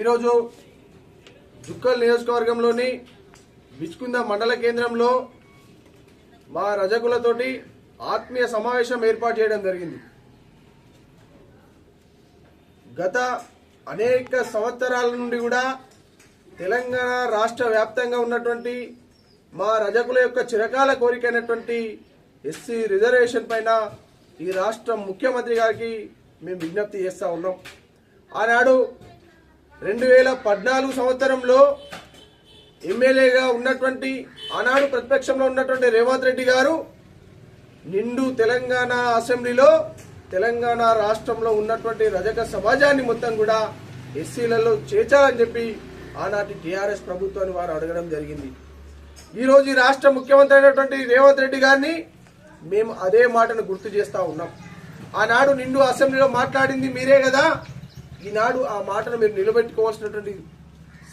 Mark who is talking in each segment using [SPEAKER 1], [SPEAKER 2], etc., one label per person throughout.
[SPEAKER 1] ఈరోజు జుక్కల్ నియోజకవర్గంలోని బిచ్కుంద మండల కేంద్రంలో మా రజకులతోటి ఆత్మీయ సమావేశం ఏర్పాటు చేయడం జరిగింది. గత అనేక సంవత్సరాల నుండి కూడా తెలంగాణ రాష్ట్ర వ్యాప్తంగా ఉన్నటువంటి మా రజకుల యొక్క చిరకాల కోరికైనటువంటి ఎస్సీ రిజర్వేషన్ పైన ఈ రాష్ట్ర ముఖ్యమంత్రి గారికి మేము విజ్ఞప్తి చేస్తూ ఉన్నాం. ఆనాడు రెండు వేల పద్నాలుగు సంవత్సరంలో ఎమ్మెల్యేగా ఉన్నటువంటి ఆనాడు ప్రతిపక్షంలో ఉన్నటువంటి రేవంత్ రెడ్డి గారు నిండు తెలంగాణ అసెంబ్లీలో తెలంగాణ రాష్ట్రంలో ఉన్నటువంటి రజక సమాజాన్ని మొత్తం కూడా ఎస్సీలలో చేర్చాలని చెప్పి ఆనాటి టీఆర్ఎస్ ప్రభుత్వాన్ని వారు అడగడం జరిగింది. ఈరోజు ఈ రాష్ట్ర ముఖ్యమంత్రి అయినటువంటి రేవంత్ రెడ్డి గారిని మేము అదే మాటను గుర్తు చేస్తా ఉన్నాం. ఆనాడు నిండు అసెంబ్లీలో మాట్లాడింది మీరే కదా. ఈనాడు ఆ మాటను మీరు నిలబెట్టుకోవాల్సినటువంటి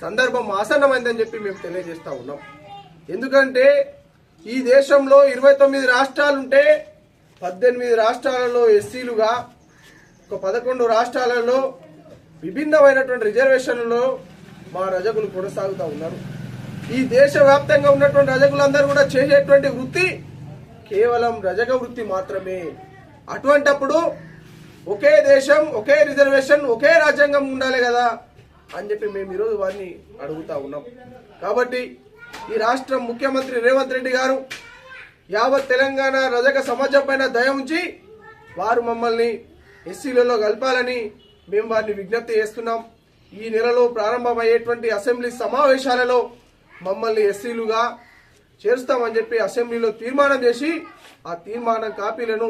[SPEAKER 1] సందర్భం ఆసన్నమైందని చెప్పి మేము తెలియజేస్తా ఉన్నాం. ఎందుకంటే ఈ దేశంలో ఇరవై తొమ్మిది రాష్ట్రాలుంటే పద్దెనిమిది రాష్ట్రాలలో ఎస్సీలుగా ఒక పదకొండు రాష్ట్రాలలో విభిన్నమైనటువంటి రిజర్వేషన్లలో మా రజకులు కొనసాగుతూ ఉన్నారు. ఈ దేశవ్యాప్తంగా ఉన్నటువంటి రజకులందరూ కూడా చేసేటువంటి వృత్తి కేవలం రజక వృత్తి మాత్రమే. అటువంటప్పుడు ఒకే దేశం ఒకే రిజర్వేషన్ ఒకే రాజ్యాంగం ఉండాలి కదా అని చెప్పి మేము ఈరోజు వారిని అడుగుతా ఉన్నాం. కాబట్టి ఈ రాష్ట్ర ముఖ్యమంత్రి రేవంత్ రెడ్డి గారు యావత్ తెలంగాణ రజక సమాజం పైన దయ ఉంచి వారు మమ్మల్ని ఎస్సీలలో కలపాలని మేము వారిని విజ్ఞప్తి చేస్తున్నాం. ఈ నెలలో ప్రారంభమయ్యేటువంటి అసెంబ్లీ సమావేశాలలో మమ్మల్ని ఎస్సీలుగా చేరుస్తామని చెప్పి అసెంబ్లీలో తీర్మానం చేసి ఆ తీర్మానం కాపీలను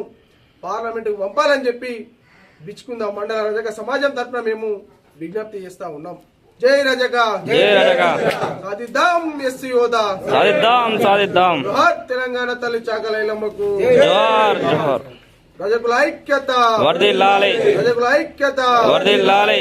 [SPEAKER 1] పార్లమెంటుకు పంపాలని చెప్పి బిచ్చుకుందాం మండల రజక సమాజం తరఫున మేము విజ్ఞప్తి చేస్తా ఉన్నాం. జై రజక
[SPEAKER 2] జై రజక.
[SPEAKER 1] సాధిద్దాం ఎస్సీ హోదా.
[SPEAKER 2] సాధిద్దాం సాధిద్దాం.
[SPEAKER 1] జోహార్ తెలంగాణ తల్లి చాకలైలమ్మకు
[SPEAKER 2] జోహార్ జోహార్.
[SPEAKER 1] రజకుల ఐక్యత.
[SPEAKER 2] వర్ధిల్లాలి.
[SPEAKER 1] రజకుల ఐక్యత.
[SPEAKER 2] వర్ధిల్లాలి.